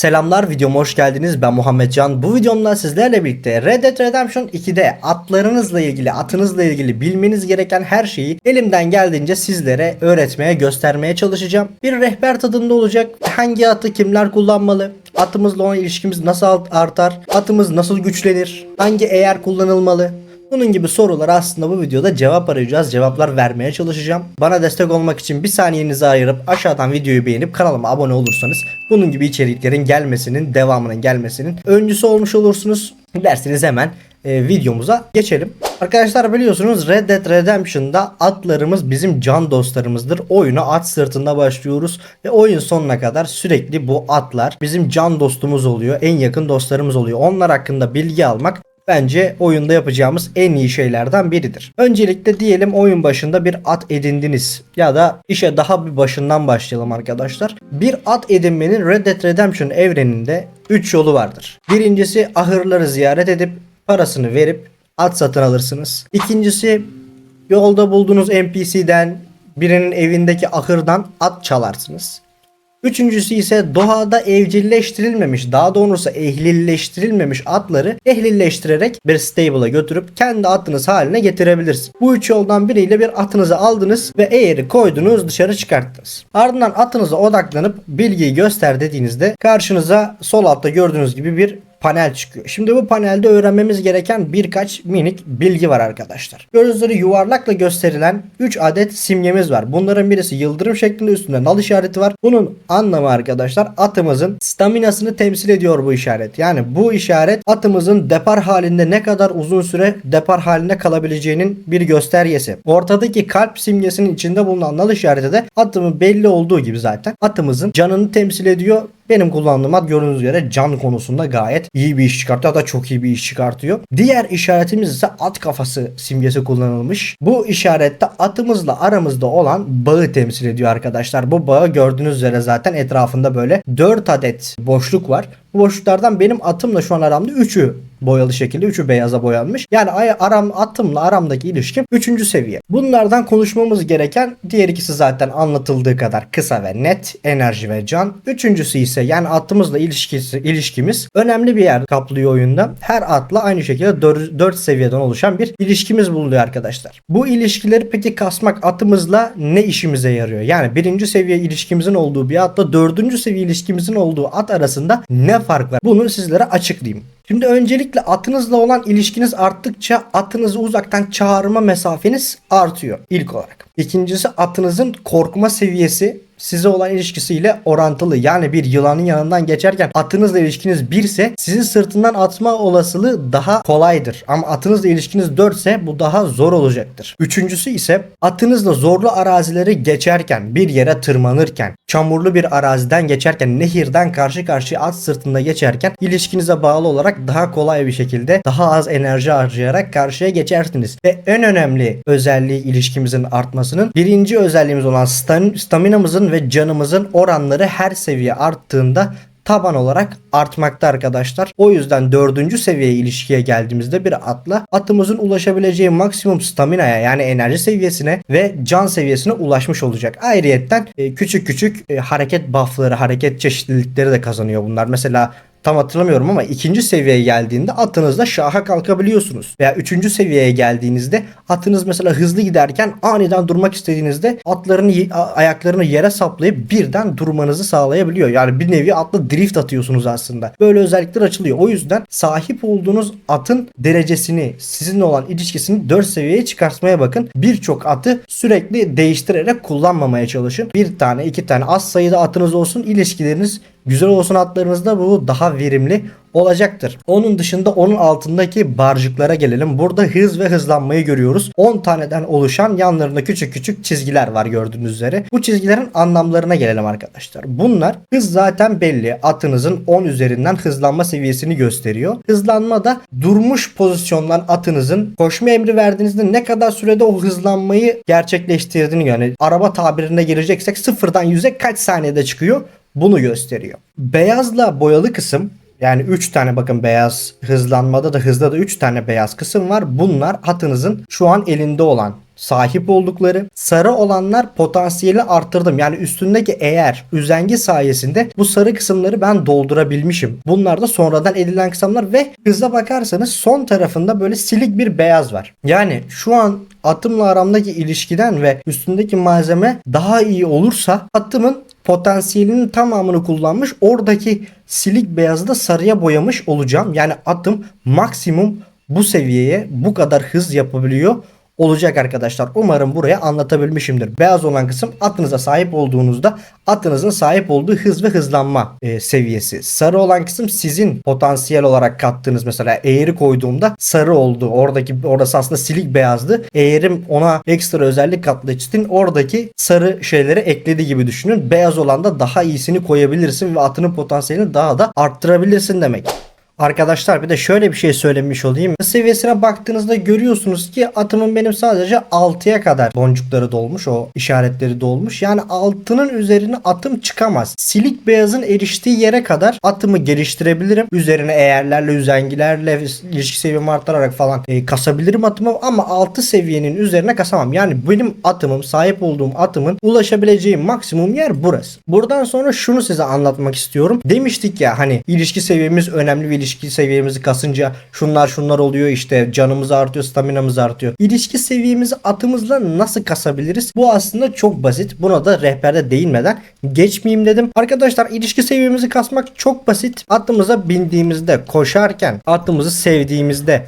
Selamlar videoma hoş geldiniz ben Muhammed Can. Bu videomda sizlerle birlikte Red Dead Redemption 2'de atlarınızla ilgili atınızla ilgili bilmeniz gereken her şeyi elimden geldiğince sizlere öğretmeye göstermeye çalışacağım. Bir rehber tadında olacak. Hangi atı kimler kullanmalı? Atımızla olan ilişkimiz nasıl artar? Atımız nasıl güçlenir? Hangi eğer kullanılmalı? Bunun gibi sorular aslında bu videoda cevap arayacağız. Cevaplar vermeye çalışacağım. Bana destek olmak için bir saniyenizi ayırıp aşağıdan videoyu beğenip kanalıma abone olursanız bunun gibi içeriklerin gelmesinin, devamının gelmesinin öncüsü olmuş olursunuz. Derseniz hemen e, videomuza geçelim. Arkadaşlar biliyorsunuz Red Dead Redemption'da atlarımız bizim can dostlarımızdır. Oyuna at sırtında başlıyoruz ve oyun sonuna kadar sürekli bu atlar bizim can dostumuz oluyor. En yakın dostlarımız oluyor. Onlar hakkında bilgi almak bence oyunda yapacağımız en iyi şeylerden biridir. Öncelikle diyelim oyun başında bir at edindiniz ya da işe daha bir başından başlayalım arkadaşlar. Bir at edinmenin Red Dead Redemption evreninde 3 yolu vardır. Birincisi ahırları ziyaret edip parasını verip at satın alırsınız. İkincisi yolda bulduğunuz NPC'den birinin evindeki ahırdan at çalarsınız. Üçüncüsü ise doğada evcilleştirilmemiş daha doğrusu ehlilleştirilmemiş atları ehlilleştirerek bir stable'a götürüp kendi atınız haline getirebilirsiniz. Bu üç yoldan biriyle bir atınızı aldınız ve eğeri koydunuz dışarı çıkarttınız. Ardından atınıza odaklanıp bilgiyi göster dediğinizde karşınıza sol altta gördüğünüz gibi bir panel çıkıyor. Şimdi bu panelde öğrenmemiz gereken birkaç minik bilgi var arkadaşlar. Gözleri yuvarlakla gösterilen 3 adet simgemiz var. Bunların birisi yıldırım şeklinde üstünde nal işareti var. Bunun anlamı arkadaşlar atımızın staminasını temsil ediyor bu işaret. Yani bu işaret atımızın depar halinde ne kadar uzun süre depar halinde kalabileceğinin bir göstergesi. Ortadaki kalp simgesinin içinde bulunan nal işareti de atımın belli olduğu gibi zaten atımızın canını temsil ediyor benim kullandığım ad gördüğünüz üzere can konusunda gayet iyi bir iş çıkartıyor. Hatta çok iyi bir iş çıkartıyor. Diğer işaretimiz ise at kafası simgesi kullanılmış. Bu işarette atımızla aramızda olan bağı temsil ediyor arkadaşlar. Bu bağı gördüğünüz üzere zaten etrafında böyle 4 adet boşluk var. Bu boşluklardan benim atımla şu an aramda 3'ü boyalı şekilde 3'ü beyaza boyanmış. Yani aram atımla aramdaki ilişkim 3. seviye. Bunlardan konuşmamız gereken diğer ikisi zaten anlatıldığı kadar kısa ve net enerji ve can. Üçüncüsü ise yani atımızla ilişkisi, ilişkimiz önemli bir yer kaplıyor oyunda. Her atla aynı şekilde 4, 4 seviyeden oluşan bir ilişkimiz bulunuyor arkadaşlar. Bu ilişkileri peki kasmak atımızla ne işimize yarıyor? Yani birinci seviye ilişkimizin olduğu bir atla dördüncü seviye ilişkimizin olduğu at arasında ne fark var? Bunu sizlere açıklayayım. Şimdi öncelikle atınızla olan ilişkiniz arttıkça atınızı uzaktan çağırma mesafeniz artıyor ilk olarak. İkincisi atınızın korkma seviyesi size olan ilişkisiyle orantılı. Yani bir yılanın yanından geçerken atınızla ilişkiniz 1 ise sizin sırtından atma olasılığı daha kolaydır. Ama atınızla ilişkiniz 4 ise bu daha zor olacaktır. Üçüncüsü ise atınızla zorlu arazileri geçerken, bir yere tırmanırken, çamurlu bir araziden geçerken, nehirden karşı karşıya at sırtında geçerken ilişkinize bağlı olarak daha kolay bir şekilde daha az enerji harcayarak karşıya geçersiniz. Ve en önemli özelliği ilişkimizin artmasının birinci özelliğimiz olan staminamızın ve canımızın oranları her seviye arttığında taban olarak artmakta arkadaşlar. O yüzden dördüncü seviye ilişkiye geldiğimizde bir atla atımızın ulaşabileceği maksimum staminaya yani enerji seviyesine ve can seviyesine ulaşmış olacak. Ayrıyetten e, küçük küçük e, hareket buffları, hareket çeşitlilikleri de kazanıyor bunlar. Mesela tam hatırlamıyorum ama ikinci seviyeye geldiğinde atınızla şaha kalkabiliyorsunuz. Veya üçüncü seviyeye geldiğinizde atınız mesela hızlı giderken aniden durmak istediğinizde atlarını ayaklarını yere saplayıp birden durmanızı sağlayabiliyor. Yani bir nevi atla drift atıyorsunuz aslında. Böyle özellikler açılıyor. O yüzden sahip olduğunuz atın derecesini sizinle olan ilişkisini 4 seviyeye çıkartmaya bakın. Birçok atı sürekli değiştirerek kullanmamaya çalışın. Bir tane iki tane az sayıda atınız olsun ilişkileriniz güzel olsun atlarınızda bu daha verimli olacaktır. Onun dışında onun altındaki barcıklara gelelim. Burada hız ve hızlanmayı görüyoruz. 10 taneden oluşan yanlarında küçük küçük çizgiler var gördüğünüz üzere. Bu çizgilerin anlamlarına gelelim arkadaşlar. Bunlar hız zaten belli. Atınızın 10 üzerinden hızlanma seviyesini gösteriyor. Hızlanma da durmuş pozisyondan atınızın koşma emri verdiğinizde ne kadar sürede o hızlanmayı gerçekleştirdiğini yani araba tabirine gireceksek sıfırdan yüze kaç saniyede çıkıyor bunu gösteriyor. Beyazla boyalı kısım yani 3 tane bakın beyaz hızlanmada da hızda da 3 tane beyaz kısım var. Bunlar hatınızın şu an elinde olan sahip oldukları. Sarı olanlar potansiyeli arttırdım. Yani üstündeki eğer üzengi sayesinde bu sarı kısımları ben doldurabilmişim. Bunlar da sonradan edilen kısımlar ve hıza bakarsanız son tarafında böyle silik bir beyaz var. Yani şu an atımla aramdaki ilişkiden ve üstündeki malzeme daha iyi olursa atımın potansiyelinin tamamını kullanmış oradaki silik beyazı da sarıya boyamış olacağım. Yani atım maksimum bu seviyeye bu kadar hız yapabiliyor olacak arkadaşlar. Umarım buraya anlatabilmişimdir. Beyaz olan kısım atınıza sahip olduğunuzda atınızın sahip olduğu hız ve hızlanma e, seviyesi. Sarı olan kısım sizin potansiyel olarak kattığınız mesela eğri koyduğumda sarı oldu. Oradaki orası aslında silik beyazdı. Eğerim ona ekstra özellik kattığı için oradaki sarı şeyleri ekledi gibi düşünün. Beyaz olan da daha iyisini koyabilirsin ve atının potansiyelini daha da arttırabilirsin demek. Arkadaşlar bir de şöyle bir şey söylemiş olayım. Seviyesine baktığınızda görüyorsunuz ki atımın benim sadece 6'ya kadar boncukları dolmuş. O işaretleri dolmuş. Yani altının üzerine atım çıkamaz. Silik beyazın eriştiği yere kadar atımı geliştirebilirim. Üzerine eğerlerle, üzengilerle ilişki seviyemi arttırarak falan e, kasabilirim atımı ama 6 seviyenin üzerine kasamam. Yani benim atımım, sahip olduğum atımın ulaşabileceğim maksimum yer burası. Buradan sonra şunu size anlatmak istiyorum. Demiştik ya hani ilişki seviyemiz önemli ve ilişki seviyemizi kasınca şunlar şunlar oluyor işte canımız artıyor, staminamız artıyor. İlişki seviyemizi atımızla nasıl kasabiliriz? Bu aslında çok basit. Buna da rehberde değinmeden geçmeyeyim dedim. Arkadaşlar ilişki seviyemizi kasmak çok basit. Atımıza bindiğimizde, koşarken, atımızı sevdiğimizde,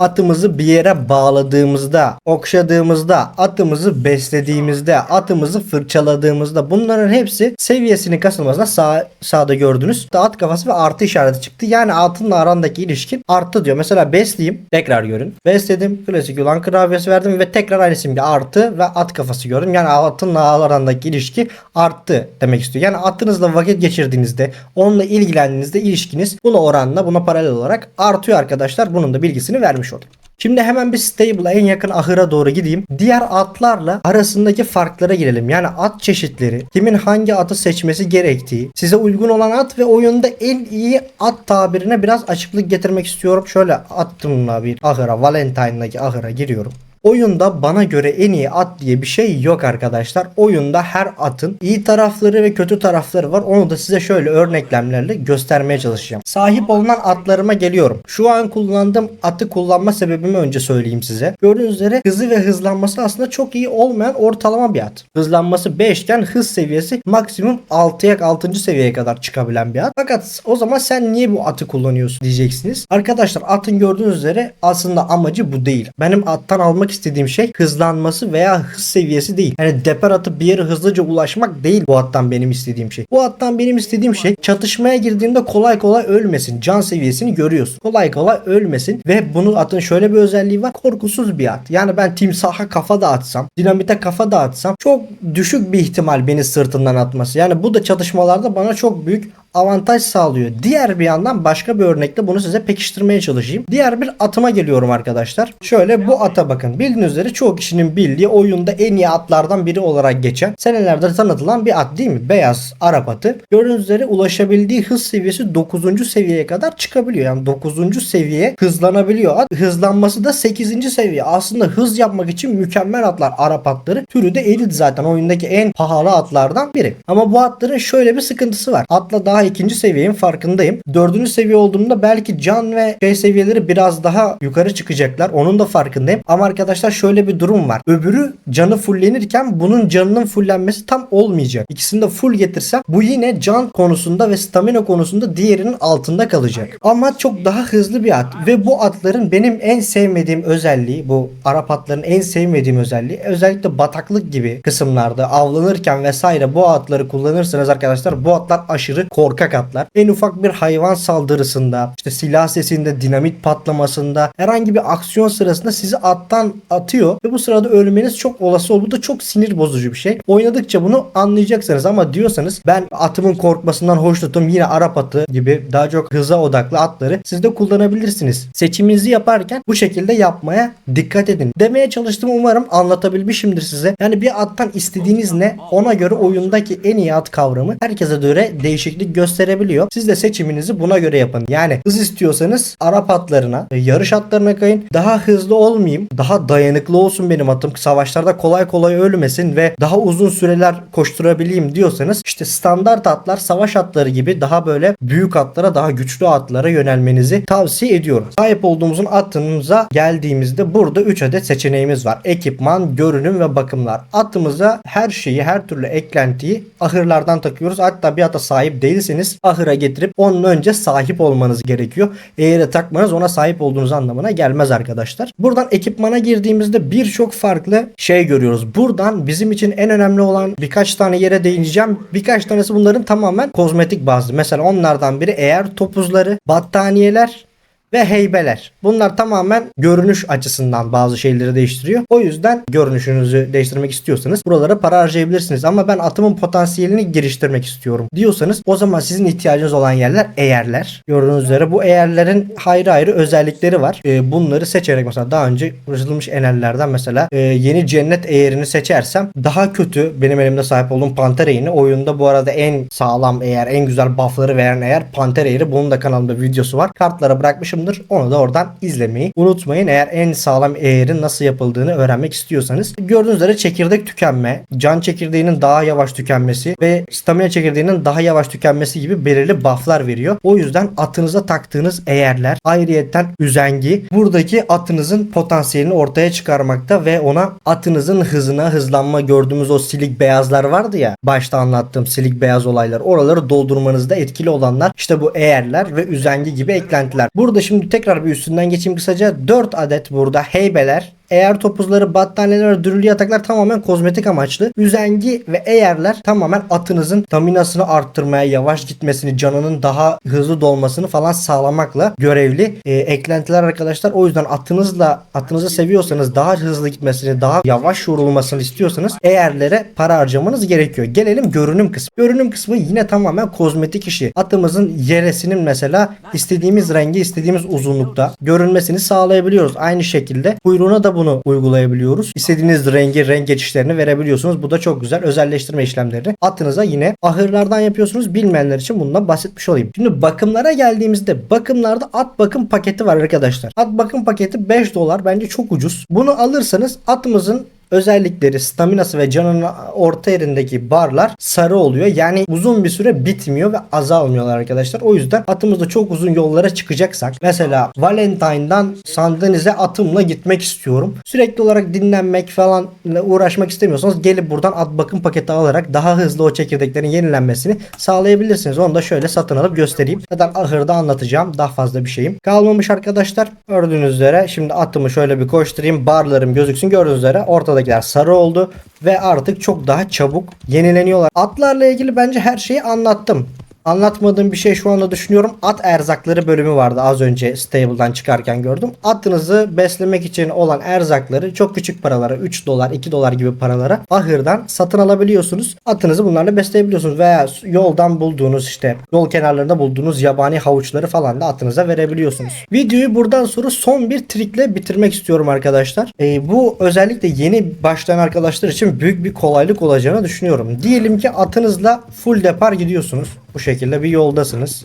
atımızı bir yere bağladığımızda, okşadığımızda, atımızı beslediğimizde, atımızı fırçaladığımızda bunların hepsi seviyesinin kasılmasına sağ, sağda gördünüz. At kafası ve artı işareti çıktı. Yani atınla arandaki ilişkin arttı diyor. Mesela besleyeyim. Tekrar görün. Besledim. Klasik yılan kıravyesi verdim ve tekrar aynı simge artı ve at kafası gördüm. Yani atınla arandaki ilişki arttı demek istiyor. Yani atınızla vakit geçirdiğinizde, onunla ilgilendiğinizde ilişkiniz buna oranla, buna paralel olarak artıyor arkadaşlar. Bunun da bilgisini vermiş oldum. Şimdi hemen bir stable'a en yakın ahıra doğru gideyim. Diğer atlarla arasındaki farklara girelim. Yani at çeşitleri, kimin hangi atı seçmesi gerektiği, size uygun olan at ve oyunda en iyi at tabirine biraz açıklık getirmek istiyorum. Şöyle attımla bir ahıra, Valentine'daki ahıra giriyorum. Oyunda bana göre en iyi at diye bir şey yok arkadaşlar. Oyunda her atın iyi tarafları ve kötü tarafları var. Onu da size şöyle örneklemlerle göstermeye çalışacağım. Sahip olunan atlarıma geliyorum. Şu an kullandığım atı kullanma sebebimi önce söyleyeyim size. Gördüğünüz üzere hızı ve hızlanması aslında çok iyi olmayan ortalama bir at. Hızlanması 5 iken hız seviyesi maksimum 6'ya 6. seviyeye kadar çıkabilen bir at. Fakat o zaman sen niye bu atı kullanıyorsun diyeceksiniz. Arkadaşlar atın gördüğünüz üzere aslında amacı bu değil. Benim attan almak istediğim şey hızlanması veya hız seviyesi değil. Yani deper atıp bir yere hızlıca ulaşmak değil bu attan benim istediğim şey. Bu attan benim istediğim şey çatışmaya girdiğimde kolay kolay ölmesin. Can seviyesini görüyorsun. Kolay kolay ölmesin ve bunun atın şöyle bir özelliği var. Korkusuz bir at. Yani ben timsaha kafa da atsam, dinamite kafa da atsam çok düşük bir ihtimal beni sırtından atması. Yani bu da çatışmalarda bana çok büyük avantaj sağlıyor. Diğer bir yandan başka bir örnekle bunu size pekiştirmeye çalışayım. Diğer bir atıma geliyorum arkadaşlar. Şöyle bu ata bakın. Bildiğiniz üzere çoğu kişinin bildiği oyunda en iyi atlardan biri olarak geçen senelerdir tanıtılan bir at değil mi? Beyaz Arap atı. Gördüğünüz üzere ulaşabildiği hız seviyesi 9. seviyeye kadar çıkabiliyor. Yani 9. seviye hızlanabiliyor at. Hızlanması da 8. seviye. Aslında hız yapmak için mükemmel atlar Arap atları. Türü de elit zaten oyundaki en pahalı atlardan biri. Ama bu atların şöyle bir sıkıntısı var. Atla daha ikinci seviyenin farkındayım. Dördüncü seviye olduğumda belki can ve şey seviyeleri biraz daha yukarı çıkacaklar. Onun da farkındayım. Ama arkadaşlar şöyle bir durum var. Öbürü canı fullenirken bunun canının fullenmesi tam olmayacak. İkisini de full getirsem bu yine can konusunda ve stamina konusunda diğerinin altında kalacak. Ama çok daha hızlı bir at. Ve bu atların benim en sevmediğim özelliği bu Arap atların en sevmediğim özelliği özellikle bataklık gibi kısımlarda avlanırken vesaire bu atları kullanırsanız arkadaşlar bu atlar aşırı korkak atlar. En ufak bir hayvan saldırısında işte silah sesinde dinamit patlamasında herhangi bir aksiyon sırasında sizi attan atıyor ve bu sırada ölmeniz çok olası oluyor. Bu da çok sinir bozucu bir şey. Oynadıkça bunu anlayacaksınız ama diyorsanız ben atımın korkmasından hoşnutum yine Arap atı gibi daha çok hıza odaklı atları siz de kullanabilirsiniz. Seçiminizi yaparken bu şekilde yapmaya dikkat edin. Demeye çalıştım umarım anlatabilmişimdir size. Yani bir attan istediğiniz ne ona göre oyundaki en iyi at kavramı herkese göre değişiklik gösterebiliyor. Siz de seçiminizi buna göre yapın. Yani hız istiyorsanız Arap atlarına, e, yarış atlarına kayın. Daha hızlı olmayayım, daha dayanıklı olsun benim atım. Savaşlarda kolay kolay ölmesin ve daha uzun süreler koşturabileyim diyorsanız işte standart atlar, savaş atları gibi daha böyle büyük atlara, daha güçlü atlara yönelmenizi tavsiye ediyorum. Sahip olduğumuzun atımıza geldiğimizde burada 3 adet seçeneğimiz var. Ekipman, görünüm ve bakımlar. Atımıza her şeyi, her türlü eklentiyi ahırlardan takıyoruz. Hatta bir ata sahip değilseniz ahıra getirip onun önce sahip olmanız gerekiyor. Eğer takmanız ona sahip olduğunuz anlamına gelmez arkadaşlar. Buradan ekipmana girdiğimizde birçok farklı şey görüyoruz. Buradan bizim için en önemli olan birkaç tane yere değineceğim. Birkaç tanesi bunların tamamen kozmetik bazlı. Mesela onlardan biri eğer topuzları, battaniyeler ve heybeler. Bunlar tamamen görünüş açısından bazı şeyleri değiştiriyor. O yüzden görünüşünüzü değiştirmek istiyorsanız buralara para harcayabilirsiniz. Ama ben atımın potansiyelini geliştirmek istiyorum diyorsanız o zaman sizin ihtiyacınız olan yerler eğerler. Gördüğünüz üzere bu eğerlerin ayrı ayrı özellikleri var. Ee, bunları seçerek mesela daha önce üretiilmiş enerlerden mesela e, yeni cennet eğerini seçersem daha kötü benim elimde sahip olduğum panter eğini oyunda bu arada en sağlam eğer en güzel buffları veren eğer panter eğri bunun da kanalımda videosu var. Kartlara bırakmışımdır. Onu da oradan izlemeyi unutmayın. Eğer en sağlam eğerin nasıl yapıldığını öğrenmek istiyorsanız. Gördüğünüz üzere çekirdek tükenme, can çekirdeğinin daha yavaş tükenmesi ve stamina çekirdeğinin daha yavaş tükenmesi gibi belirli bufflar veriyor. O yüzden atınıza taktığınız eğerler ayrıyetten üzengi buradaki atınızın potansiyelini ortaya çıkarmakta ve ona atınızın hızına hızlanma gördüğümüz o silik beyazlar vardı ya başta anlattığım silik beyaz olaylar oraları doldurmanızda etkili olanlar işte bu eğerler ve üzengi gibi eklentiler. Burada şimdi tekrar bir üstünden geçeyim kısaca. 4 adet burada heybeler eğer topuzları, battaniyeler, dürülü yataklar tamamen kozmetik amaçlı. Üzengi ve eğerler tamamen atınızın staminasını arttırmaya, yavaş gitmesini, canının daha hızlı dolmasını falan sağlamakla görevli e, eklentiler arkadaşlar. O yüzden atınızla atınızı seviyorsanız daha hızlı gitmesini, daha yavaş yorulmasını istiyorsanız eğerlere para harcamanız gerekiyor. Gelelim görünüm kısmı. Görünüm kısmı yine tamamen kozmetik işi. Atımızın yeresinin mesela istediğimiz rengi, istediğimiz uzunlukta görünmesini sağlayabiliyoruz. Aynı şekilde kuyruğuna da bunu uygulayabiliyoruz. İstediğiniz rengi, renk geçişlerini verebiliyorsunuz. Bu da çok güzel. Özelleştirme işlemlerini atınıza yine ahırlardan yapıyorsunuz. Bilmeyenler için bundan bahsetmiş olayım. Şimdi bakımlara geldiğimizde bakımlarda at bakım paketi var arkadaşlar. At bakım paketi 5 dolar. Bence çok ucuz. Bunu alırsanız atımızın özellikleri, staminası ve canının orta yerindeki barlar sarı oluyor. Yani uzun bir süre bitmiyor ve azalmıyorlar arkadaşlar. O yüzden atımızda çok uzun yollara çıkacaksak mesela Valentine'dan Sandenize atımla gitmek istiyorum. Sürekli olarak dinlenmek falan uğraşmak istemiyorsanız gelip buradan at bakım paketi alarak daha hızlı o çekirdeklerin yenilenmesini sağlayabilirsiniz. Onu da şöyle satın alıp göstereyim. Zaten ahırda anlatacağım. Daha fazla bir şeyim kalmamış arkadaşlar. Gördüğünüz üzere şimdi atımı şöyle bir koşturayım. Barlarım gözüksün. Gördüğünüz üzere ortada ortadakiler sarı oldu ve artık çok daha çabuk yenileniyorlar. Atlarla ilgili bence her şeyi anlattım. Anlatmadığım bir şey şu anda düşünüyorum. At erzakları bölümü vardı az önce stable'dan çıkarken gördüm. Atınızı beslemek için olan erzakları çok küçük paralara 3 dolar 2 dolar gibi paralara ahırdan satın alabiliyorsunuz. Atınızı bunlarla besleyebiliyorsunuz veya yoldan bulduğunuz işte yol kenarlarında bulduğunuz yabani havuçları falan da atınıza verebiliyorsunuz. Videoyu buradan sonra son bir trikle bitirmek istiyorum arkadaşlar. Ee, bu özellikle yeni başlayan arkadaşlar için büyük bir kolaylık olacağını düşünüyorum. Diyelim ki atınızla full depar gidiyorsunuz. Bu şekilde bir yoldasınız.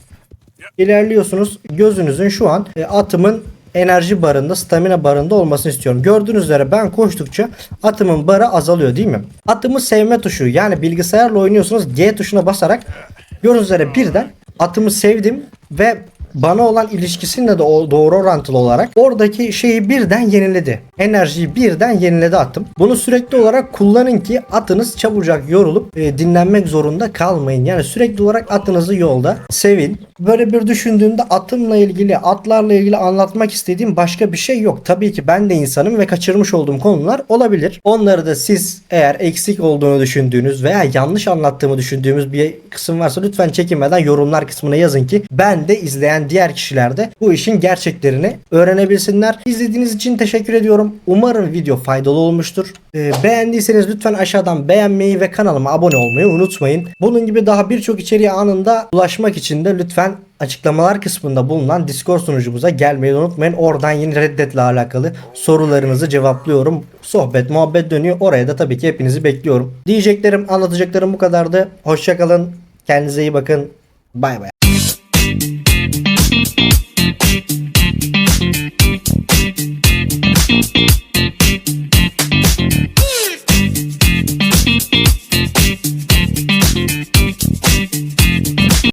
İlerliyorsunuz. Gözünüzün şu an e, atımın enerji barında, stamina barında olmasını istiyorum. Gördüğünüz üzere ben koştukça atımın barı azalıyor değil mi? Atımı sevme tuşu yani bilgisayarla oynuyorsunuz G tuşuna basarak gördüğünüz üzere birden atımı sevdim ve bana olan ilişkisinde de doğru orantılı olarak oradaki şeyi birden yeniledi. Enerjiyi birden yeniledi atım. Bunu sürekli olarak kullanın ki atınız çabucak yorulup e, dinlenmek zorunda kalmayın. Yani sürekli olarak atınızı yolda sevin. Böyle bir düşündüğümde atımla ilgili, atlarla ilgili anlatmak istediğim başka bir şey yok. Tabii ki ben de insanım ve kaçırmış olduğum konular olabilir. Onları da siz eğer eksik olduğunu düşündüğünüz veya yanlış anlattığımı düşündüğümüz bir kısım varsa lütfen çekinmeden yorumlar kısmına yazın ki ben de izleyen diğer kişiler de bu işin gerçeklerini öğrenebilsinler. İzlediğiniz için teşekkür ediyorum. Umarım video faydalı olmuştur. Ee, beğendiyseniz lütfen aşağıdan beğenmeyi ve kanalıma abone olmayı unutmayın. Bunun gibi daha birçok içeriğe anında ulaşmak için de lütfen açıklamalar kısmında bulunan Discord sunucumuza gelmeyi unutmayın. Oradan yeni reddetle alakalı sorularınızı cevaplıyorum. Sohbet, muhabbet dönüyor. Oraya da tabii ki hepinizi bekliyorum. Diyeceklerim, anlatacaklarım bu kadardı. Hoşçakalın. Kendinize iyi bakın. Bay bay. Thank